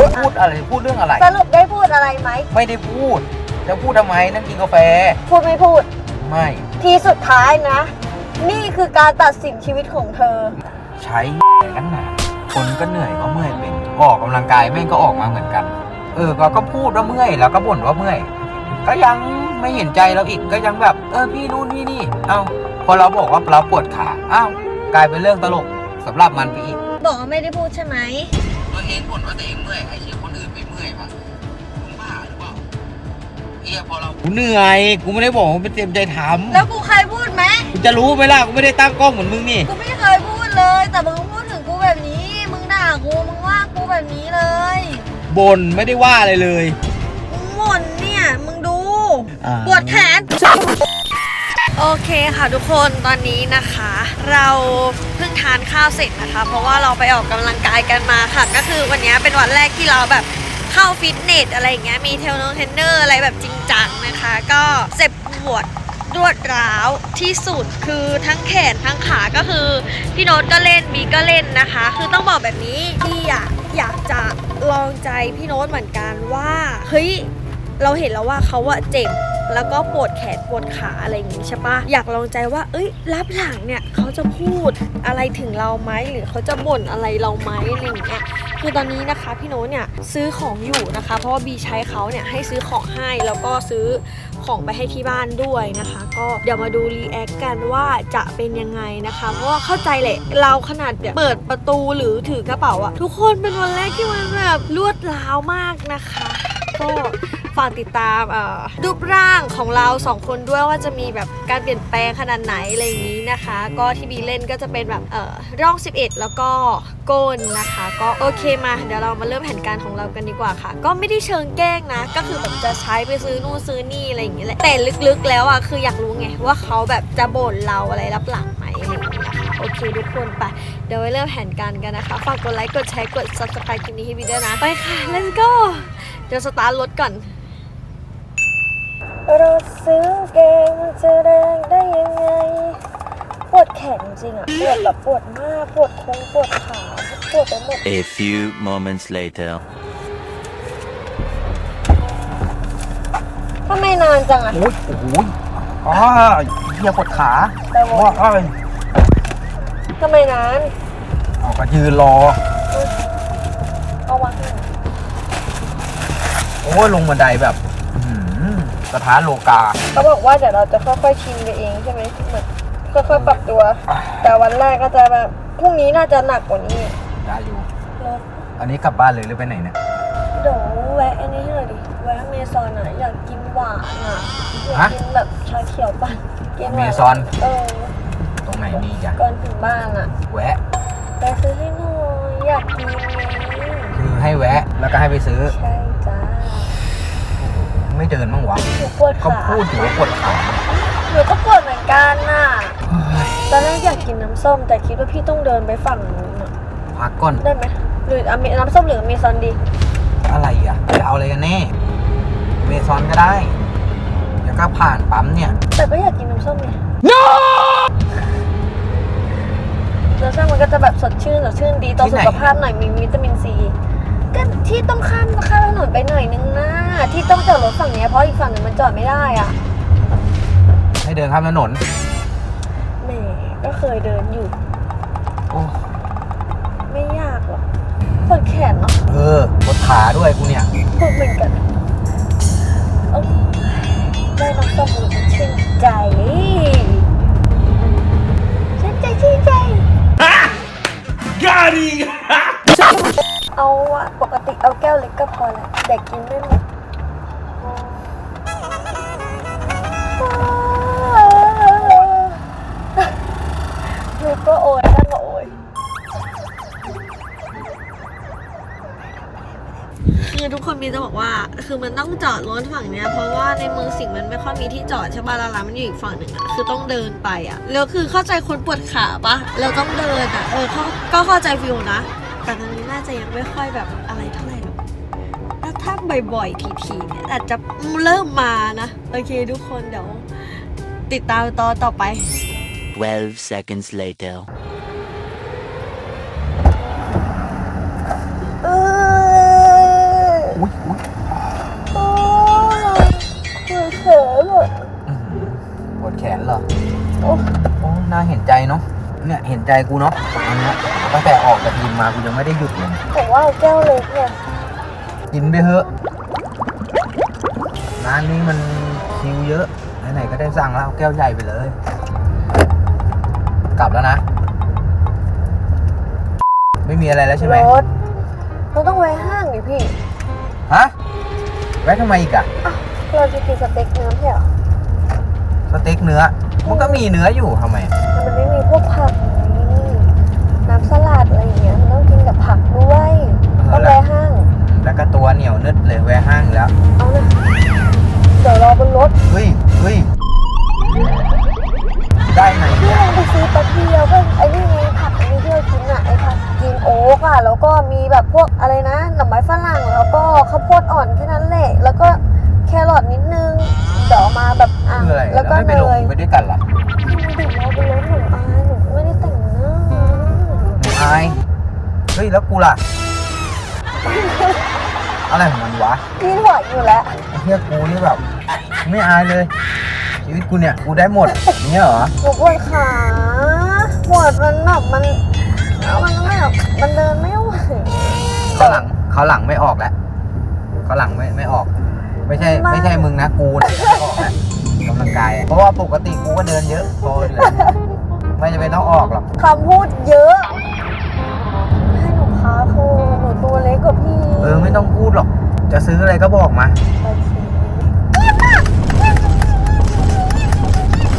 อ้พูดอะไรพูดเรื่องอะไร สรุปได้พูดอะไรไหม ไม่ได้พูด จะพูดทำไมนั่งกินกาแฟ พูดไม่พูด ไม่ ทีสุดท้ายนะ นี่คือการตัดสินชีวิตของเธอ ใช้กันหนาคนก็เหนื่อยก็เมื่อยเป็นออกกำลังกายแม่งก็ออกมาเหมือนกัน เออเราก็พูดว่าเมื่อยแล้วก็บ่นว่าเมื่อย ก็ยังไม่เห็นใจเราอีกก็ยังแบบ เออพี่นู่นพี่นี่เอ้าพอเราบอกว่าเราปวดขาอ้าวกลายเป็นเรื่องตลกสำหรับมันไปอีก บอกว่าไม่ได้พูดใช่ไหม ตัวเองบ่นว่าตัวเองเมื่อยให้ชื่อคนอื่นไปเมื่อยวะมึงบ้าหรือเปล่าเอียพอเรา กูเหนื่อยกูไม่ได้บอกว่าเป็นเต็มใจทแล้วกูเคยพูดไหมำกูจะรู้ไหมล่ะกูไม่ได้ตั้งกล้องเหมือนมึงนี่กูไม่เคยพูดเลย แต่มึงพูดถึงกูแบบนี้ มึงด่ากู มึงว่ากูแบบนี้เลย บ่นไม่ได้ว่าอะไรเลย มึงหม่นเนี่ย มึงดู อ่า ปวดแขน โอเคค่ะทุกคนตอนนี้นะคะ เราเพิ่งทานข้าวเสร็จนะคะ เพราะว่าเราไปออกกำลังกายกันมาค่ะ ก็คือวันนี้เป็นวันแรกที่เราแบบเข้าฟิตเนสอะไรอย่างเงี้ยมีเทรนนงเทรนเนอร์อะไรแบบจริงจังนะคะ ก็เจ็บปวดรวดร้าวที่สุดคือทั้งแขนทั้งขาก็คือพี่โน้ตก็เล่นบีก็เล่นนะคะ คือต้องบอกแบบนี้ที่อยากอยากจะลองใจพี่โน้ตเหมือนกันว่าเฮ้ยเราเห็นแล้วว่าเขาอะเจ็บ แล้วก็ปวดแขนปวดขาอะไรอย่างงี้ใช่ปะอยากลองใจว่า เอ้ยรับหลังเนี่ยเขาจะพูดอะไรถึงเราไหมหรือเขาจะบ่นอะไรเราไหมอะไรอย่างเงี้ยคือตอนนี้นะคะพี่โน้ตเนี่ยซื้อของอยู่นะคะ เพราะว่าบีใช้เขาเนี่ยให้ซื้อของให้แล้วก็ซื้อของไปให้ที่บ้านด้วยนะคะ ก็เดี๋ยวมาดูรีแอคกันว่าจะเป็นยังไงนะคะ เพราะว่าเข้าใจแหละเราขนาดแบบเปิดประตูหรือถือกระเป๋าอะทุกคนเป็นวันแรกที่มันแบบรวดร้าวมากนะคะ ก็ากติดตามรูปร่างของเราสองคนด้วยว่าจะมีแบบการเปลี่ยนแปลงขนาดไหนอะไรอย่างนี้นะคะ ก็ที่บีเล่นก็จะเป็นแบบเอ่อร่อง 11 แล้วก็ก้นนะคะ ก็โอเคมาเดี๋ยวเรามาเริ่มแผนการของเรากันดีกว่าค่ะ ก็ไม่ได้เชิงแกล้งนะ ก็คือแบบจะใช้ไปซื้อนู่นซื้อนี่อะไรอย่างนี้ยแหละแต่ลึกๆแล้วอะคืออยากรู้ไงว่าเขาแบบจะบ่นเราอะไรรับหลังไหมอะไรอย่างนี้นะคะโอเคทุกคนไปเดี๋ยวไว้เริ่มแผนการกันนะคะฝากกดไลค์กดแชร์กด subscribe คลิปนี้ให้วีด้วยนะไปค่ะ let's go เดี๋ยวสตาร์ทรถก่อน รถซื้อเกงมันจะแรงได้ยังไง ปวดแขนจริงอะปวดแบบปวดมากปวดคงปวดขาปวดไปหมด A few moments later. ทำไมนานจังอะโอ้ยโอ้โหอ๋อเฮียปวดขาไปวะว่าเอ้ยทำไมนานเอาก็ยืนรอ เอาวางให้หน่อยโอ้ยลงบันไดแบบอื้อหือ กระทะโลกา เขาบอกว่าเดี๋ยวเราจะค่อยๆชินไปเองใช่ไหมเหมือนค่อยๆปรับตัว แต่วันแรกก็จะแบบพรุ่งนี้น่าจะหนักกว่านี้ได้อยู่รถอันนี้กลับบ้านเลยหรือไปไหนเนี่ย เดี๋ยวแวะอันนี้ให้หน่อยดิแวะเมซอนอะอยากกินหวานอะอยากฮะกินแบบชาเขียวปั่นกินหวาเมซอนเออตรงไหนมีจ้ะก่อนถึงบ้านอะแวะ ไปซื้อให้หน่อยอยากกินไงคือให้แวะแล้วก็ให้ไปซื้อ ใช่จ้า ไม่เดินบ้างวะหนูปวดเขาขาพูดอยู่ว่าปวดขาหนูก็ปวดเหมือนกันน่ะ เฮ้ยตอนแรกอยากกินน้ำส้ม แต่คิดว่าพี่ต้องเดินไปฝั่งนู้นอะพักก่อนได้ไหมหรือเอาเมน้ำส้มหรือเมซอนดีอะไรอะจะเอาอะไรกันแน่เมซอนก็ได้เดี๋ยวก็ผ่านปั๊มเนี่ยแต่ก็อยากกินน้ำส้มไงน้ำส้มมันก็จะแบบสดชื่นสดชื่นดีต่อที่สุไหนขภาพหน่อยมีวิตามินซี ก็ที่ต้องข้ามข้ามถนนไปหน่อยนึงนะที่ต้องจอดรถฝั่งเนี้ยเพราะอีกฝั่งหนึ่งมันจอดไม่ได้อะให้เดินข้ามถนน แหมก็เคยเดินอยู่โอ้ไม่ยากหรอกปวดแขนเนาะเออปวดขาด้วยกูเนี่ยปวดเหมือนกันเอ้าได้น้ำส้มมันชื่นใจ เอาแก้วเล็กกินไม่หมดหนูก็โอยนั่นก็โอยคือทุกคนมีจะบอกว่า คือมันต้องจอดรถฝั่งเนี้ย เพราะว่าในเมืองสิงห์มันไม่ค่อยมีที่จอดใช่ป่ะแล้วร้านมันอยู่อีกฝั่งหนึ่งอะคือต้องเดินไปอะแล้วคือเข้าใจคนปวดขาปะเราต้องเดินอะเออเขาก็เข้าใจฟิลนะ แต่ตอนนี้น่าจะยังไม่ค่อยแบบอะไรเท่าไหร่ ถ้าบ่อยๆทีๆเนี่ยอาจจะเริ่มมานะ โอเคทุกคนเดี๋ยวติดตามตอนต่อไป 12 seconds later ปวดแขนเหรอ โอ้โอ้น่าเห็นใจเนาะ เนี่ยเห็นใจกูเนาะอันนี้ยตั้งแต่ออกจากทีมมากูยังไม่ได้หยุดเลย แต่ว่าแก้วเล็กเนี่ย กินไปเถอะ ร้านนี้มันคิวเยอะ ไหนๆก็ได้สั่งแล้วเอาแก้วใหญ่ไปเลย กลับแล้วนะ ไม่มีอะไรแล้วใช่ไหมรถเราต้องแวะห้างดิพี่ฮะแวะทำไมอีกอะเราจะกินสเต็กเนื้อไม่ใช่เหรอสเต็กเนื้อ มันก็มีเนื้ออยู่ทำไมแต่มันไม่มีพวกผักไงน้ำสลัดอะไรอย่างเงี้ยมันต้องกินกับผักด้วยเอก็อแล้วแวะห้าง แล้วก็ตัวเหนียวนึดเลยแวะห้างอีกแล้ว เอานะเดี๋ยวรอบนรถเฮ้ยเฮ้ยได้ไหนพี่เนี่ยลองไปซื้อแป๊บเดียวก็ไอ้นี่ไงผักอันนี้ที่เรากินอะไอ้ผักกินโอ๊กอะแล้วก็มีแบบพวกอะไรนะหน่อไม้ฝรั่งแล้วก็ข้าวโพดอ่อนแค่นั้นแหละแล้วก็แครอทนิดนึงเดี๋ยวเอามาแบบอะคืออะไรแล้วก็ไม่ไปเนลงย ไปด้วยกันล่ะดื่มเราไปรถหนูอายหนูไม่ได้แต่งหน้าหนูอายเฮ้ยแล้วกูล่ะ อะไรของมันวะพี่ถอยอยู่แล้วไอ้เฮียกูนี่แบบ ไม่อายเลยชีวิตกูเนี่ยกูได้หมดอย่างเนี่ยเหรอหนูปวดขาปวดมันแบบมันมันแบบมันเดินไม่ไหวเขาหลังเขาหลังไม่ออกแล้วเขาหลังไม่ไม่ออก ไม่ใช่ไม่ไม่ใช่มึงนะกูนะไม่ออกแล้วกำลังกายอะเพราะว่าปกติกูก็เดินเยอะพออยู่แล้วไม่จำเป็นต้องออกหรอกคำพูดเยอะ เออไม่ต้องพูดหรอก จะซื้ออะไรก็บอกมาโอเค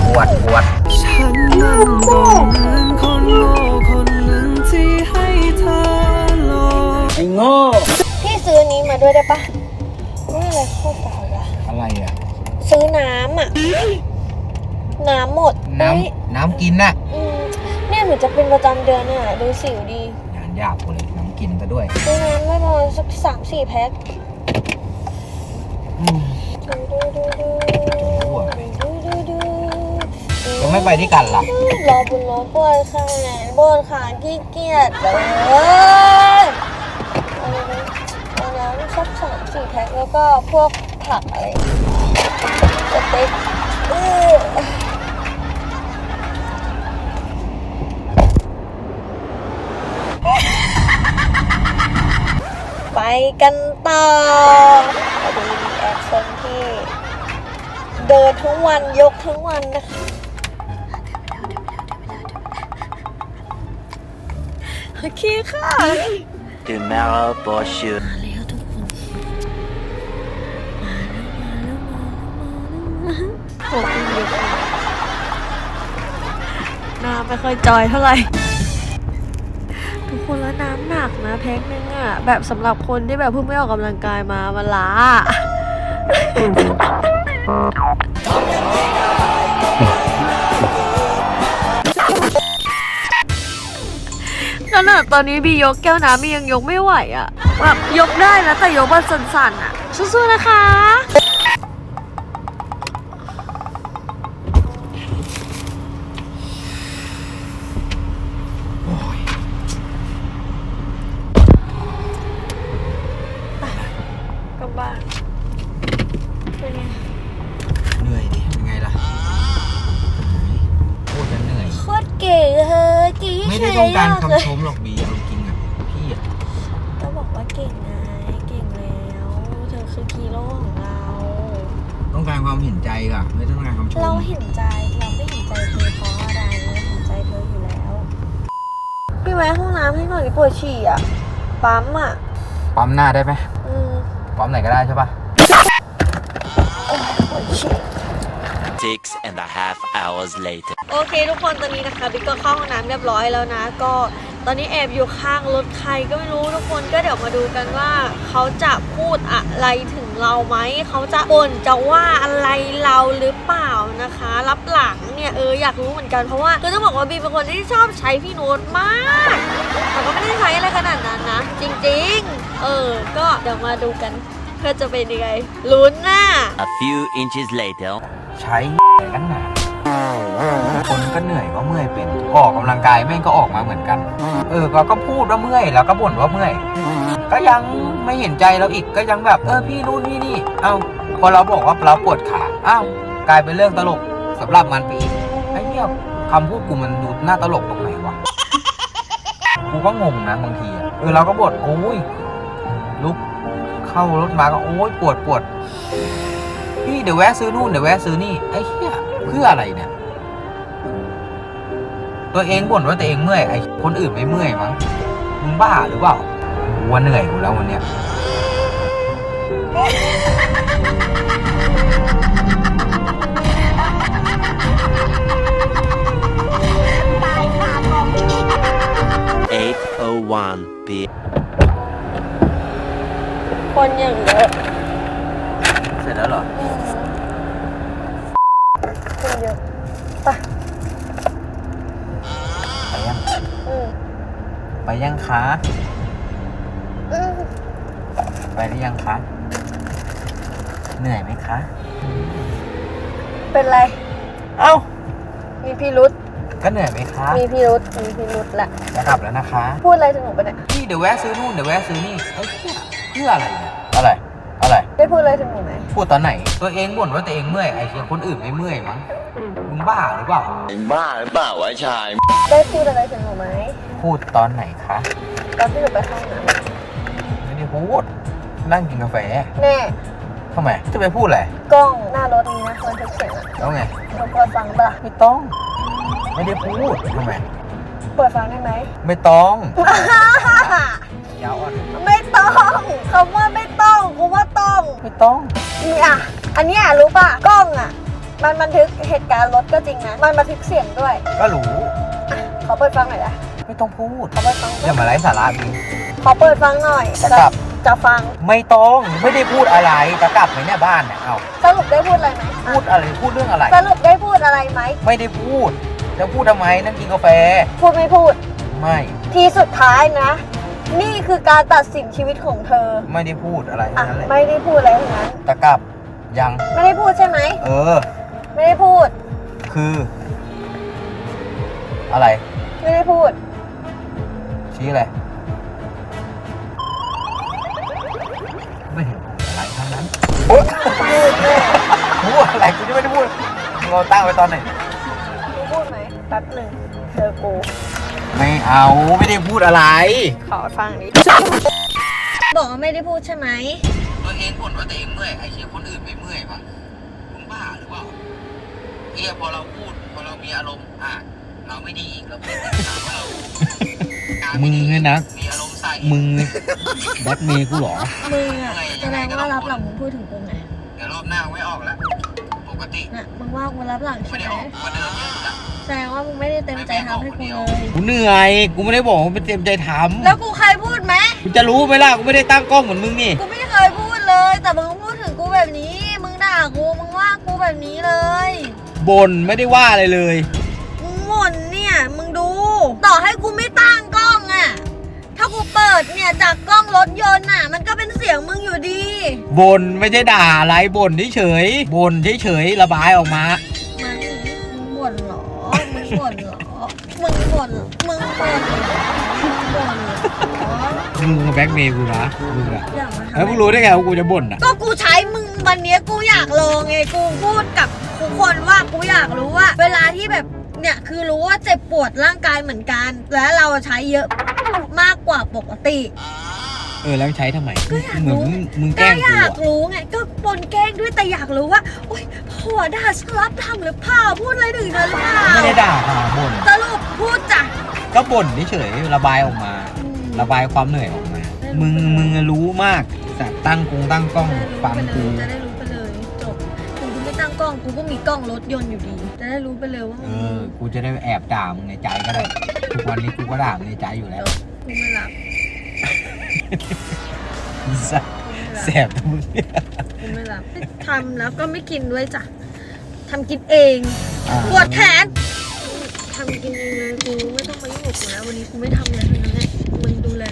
ปวดปวดฉันนั้นก็เหมือนคนโง่คนหนึ่งที่ให้เธอหลอกพี่ซื้ออันนี้มาด้วยได้ปะนี่อะไรโคตรเก่าอะอะไรอะ ซื้อน้ำอะน้ำหมดน้เฮ้ยำน้ำกินน่ะอืมเนี่ยหนูจะเป็นประจำเดือนเนี่ยดูสิวดีงานยากกูเลยน้ำกินซะ ด้วยซื้อน้ำไม่ประมาณสักสามสี่แพ็คอืมดูดูดูดูดูดูดูจะไม่ไปด้วยกันล่ะรอบนรถปวดขาบนขาขี้เกียจเลยเอาเลยเอาน้ำสักสามสี่แพ็คแล้วก็พวกผักอะไรสเต็กเออไป กันต่อดูรีแอคชั่นที่เดินทั้งวันยกทั้งวันนะคะโอเคค่ะ Tomorrow for sure. มาแล้วทุกคนมาแล้าไม่ค่อยจอยเท่าไหร่ ทุกคนแล้วน้ำหนักนะแพ็คนึงอะแบบสำหรับคนที่แบบเพิ่งไม่ออกกำลังกายมามันล้าขนาดตอนนี้บียกแก้วน้ำบียังยกไม่ไหวอะแบบยกได้นะแต่ยกแบบสั่นๆอะสู้ๆนะคะ บบ้านเป็นไงเหนื่อยดิยังไงล่ะพูดแล้วเหนื่อย โคตรเก๋เลยจีไม่ได้ต้องการคำชมหรอกบีเอาจริงอะพี่อะก็บอกว่าเก่งไงเก่งแล้วเธอคือฮีโร่ของเรา ต้องการความเห็นใจก่ะ ไม่ต้องการคำชมเราเห็นใจเราไม่เห็นใจเธอเพราะอะไรเราเห็นใจเธออยู่แล้วพี่แวะห้องน้ำให้หน่อยดิปวดฉี่อะปั๊มอะ ปั๊มหน้าได้ไหมอืม ปั๊มไหนก็ได้ใช่ปะปวดฉี่ Six and a half hours later. โอเคทุกคนตอนนี้นะคะบิ๊กก็เข้าห้องน้ำเรียบร้อยแล้วนะ ก็ ตอนนี้แอบอยู่ข้างรถใครก็ไม่รู้ทุกคนก็เดี๋ยวมาดูกันว่า เขาจะพูดอะไรถึงเราไหม เขาจะบ่นจะว่าอะไรเราหรือเปล่านะคะ รับหลังเนี่ยเอออยากรู้เหมือนกันเพราะว่าคือต้องบอกว่าบีเป็นคนที่ชอบใช้พี่โน้ตมากแต่ก็ไม่ได้ใช้อะไรขนาดนั้นนะ จริงๆ เออ ก็เดี๋ยวมาดูกันเพื่อจะเป็นยังไงลุ้นน่ะ A few inches later. ใช้กันหนา คนก็เหนื่อยก็เมื่อยเป็น ออกกำลังกายแม่งก็ออกมาเหมือนกัน เออเราก็พูดว่าเมื่อยแล้วก็บ่นว่าเมื่อย ก็ยังไม่เห็นใจเราอีกก็ยังแบบ เออพี่นู่นพี่นี่ เอ้าพอเราบอกว่าเราปวดขาอ้าวกลายเป็นเรื่องตลกสำหรับมันไปอีกไอ้เหี้ยคำพูดกูมันดูน่าตลกตรงไหนวะกูก็งงนะบางทีเออเราก็บ่นโอ้ยลุกเข้ารถมาก็โอ้ยปวดปวดพี่เดี๋ยวแวะซื้อนู่นเดี๋ยวแวะซื้อนี่ไอ้เหี้ย พื่ออะไรเนี่ย ตัวเองบ่นว่าตัวเองเมื่อยไอ้คนอื่นไม่เมื่อยมั้งมึงบ้าหรือเปล่ากูว่าเหนื่อยกูแล้ววันเนี้ย8:01 p.m. คนอย่างเยอะเสร็จแล้วเหรอ คนเยอะ ไปยัง อืม ไป ยังคะอืมไปหรือยังคะเหนื่อยไหมคะ เป็นไร เอ้า มีพี่รุษก็เหนื่อยไหมคะมีพี่รุษมีพี่รุษแหละจะกลับแล้วนะคะ พูดอะไรถึงหนูไปะเนี่ยพี่เดี๋ยวแวะซื้อนู่นเดี๋ยวแวะซื้อนี่เอ้ยเพื่อเพื่ออะไรเนี่ยอะไรอะไร ได้พูดอะไรถึงหนูไหมพูดตอนไหน ตัวเองบ่นว่าตัวเองเมื่อยไอ้เหี้ยคนอื่นไม่เมื่อยมั้งมึง บ้าหรือเปล่าบ้าหรือเปล่าวะชาย ได้พูดอะไรถึงหนูไหมพูดตอนไหนคะตอนที่หนูไปเข้าห้องน้ไม่ได้พูดนั่งกินกาแฟำแน่ทำไมจะไปพูดอะไรกล้องหน้ารถนี้นะมันทึกเสียงอะแล้วไงหนูเปิดฟังปะล่ะไม่ต้อง ไม่ได้พูดทำไมเปิดฟังได้ไหม ไม่ต้องยาวอะไม่ต้องคำว่าไม่ต้องกูว่าต้อง ไม่ต้องนี่อะอันเนี้ยรู้ป่ะกล้องอะ มันบันทึกเหตุการณ์รถก็จริงนะ มันบันทึกเสียงด้วย ก็รู้ ขอเปิดฟังหน่อยนะไม่ต้องพูด ขอเปิดฟังอย่ามาไร้สาระดิขอเปิดฟังหน่อย จะกลับ จะฟัง ไม่ต้องไม่ได้พูดอะไรจะกลับไหมเนี่ยบ้านเนี่ยเอาสรุปได้พูดอะไรไหมพูดอะไรพูดเรื่องอะไร สรุปได้พูดอะไรไหม ไม่ได้พูด จะพูดทำไมนั่งกินกาแฟ พูดไม่พูด ไม่ ทีสุดท้ายนะ นี่คือการตัดสินชีวิตของเธอ ไม่ได้พูดอะไรอะ ทั้งนั้นเลยไม่ได้พูดอะไรทั้งนั้น จะกลับยัง ไม่ได้พูดใช่ไหม เออ ไม่ได้พูด คือ อะไร ไม่ได้พูด ชี้อะไร ไม่เห็นพูดอะไรทั้งนั้นพูดอะไรกูจะไม่ได้พูดเราตั้งไว้ตอนไหน กูพูดไหมแป๊บหนึ่งเจอกู ไม่เอาไม่ได้พูดอะไร ขอฟังดิบอกว่าไม่ได้พูดใช่ไหมตัวเองบ่นว่าตัวเองเมื่อยไอ้เหี้ยคนอื่นไม่เมื่อยมั้งมึงบ้าหรือเปล่า เฮียพอเราพูดพอเรามีอารมณ์อะเราไม่ดีอีกเราเป็นถามว่าเรามึงเนี่ยนะ มีอารมณ์ใส่มึงแบล็กเมย์กูเหรอ มึงอะแสดงว่ารับหลังมึงพูดถึงกูไงเดี๋ยวรอบหน้าไม่ออกแล้วปกติน่ะมึงว่ากูรับหลังไม่ใช่ได้ไหมออกกว่าเดิมเยอะละแสดงว่ามึงไม่ได้เต็มใจทำให้กูเลย กูเหนื่อย กูไม่ได้บอกว่าเป็นเต็มใจทแล้วกูเคยพูดไหมำกูจะรู้ไหมล่ะ กูไม่ได้ตั้งกล้องเหมือนมึงนี่ กูไม่เคยพูดเลย แต่มึงพูดถึงกูแบบนี้ มึงด่ากูมึงว่ากูแบบนี้เลย บ่นไม่ได้ว่าอะไรเลย มึงหม่นเนี่ย มึงดู ต่อให้กูไม่ตั้งกล้องอะถ้ากูเปิดเนี่ยจากกล้องรถยนต์อะมันก็เป็นเสียงมึงอยู่ดีบ่นไม่ใช่ด่าอะไรบ่นเฉยๆบ่นเฉยๆระบายออกมา มันมึงบ่นเหรอ มึงบ่นเหรอ มึงบ่นเหรอมึงบ่นเหรอมึงบ่นเหรอมึงมาแบล็กเมย์กูนะมึงอะอย่ามาทำแล้วมึงรู้ได้ไงว่ากูจะบ่นอะก็กูใช้มึงวันเนี้ยกูอยากลองไง กูพูดกับ ทุกคนว่ากูอยากรู้ว่า เวลาที่แบบเนี่ยคือรู้ว่าเจ็บปวดร่างกายเหมือนกัน และเราใช้เยอะมากกว่าปกติ เออแล้วใช้ทำไมก็อยากเหมือนรู้ มึงมึงแกก็ล้งอกูยากอะรู้ไงก็ปนแกล้งด้วยแต่อยากรู้ว่าโอ๊ยผัวด่าฉันรับทำหรือเปล่าพูดอะไรถึงเธอหรือเปล่าไม่ได้ด่าค่ะบ่นสรุปพูดจ้ะก็บ่นเฉยๆระบายออกมาระบายความเหนื่อยออกมา มึงมึงรู้มากสัตว์ตั้งกงตั้งกล้องฟังกูจะได้รู้ กูไม่ตั้งกล้องกูก็มีกล้องรถยนต์อยู่ดี จะได้รู้ไปเลยว่าเออกูจะได้แอบด่ามึงในใจก็ได้ ทุกวันนี้กูก็ด่ามึงในใจอยู่จแล้วบกูไม่รับสัสกูไม่แสรับบทั้งมึงเนี่ย กูไม่รับทำแล้วก็ไม่กินด้วยจ้ะทำกินเองอ่า ปวดแขนทำกินเองเลยกูไม่ต้องมายุ่งกับกูแล้ววันนี้กูไม่ทำอะไรทั้งนั้นแหละมึงดูแล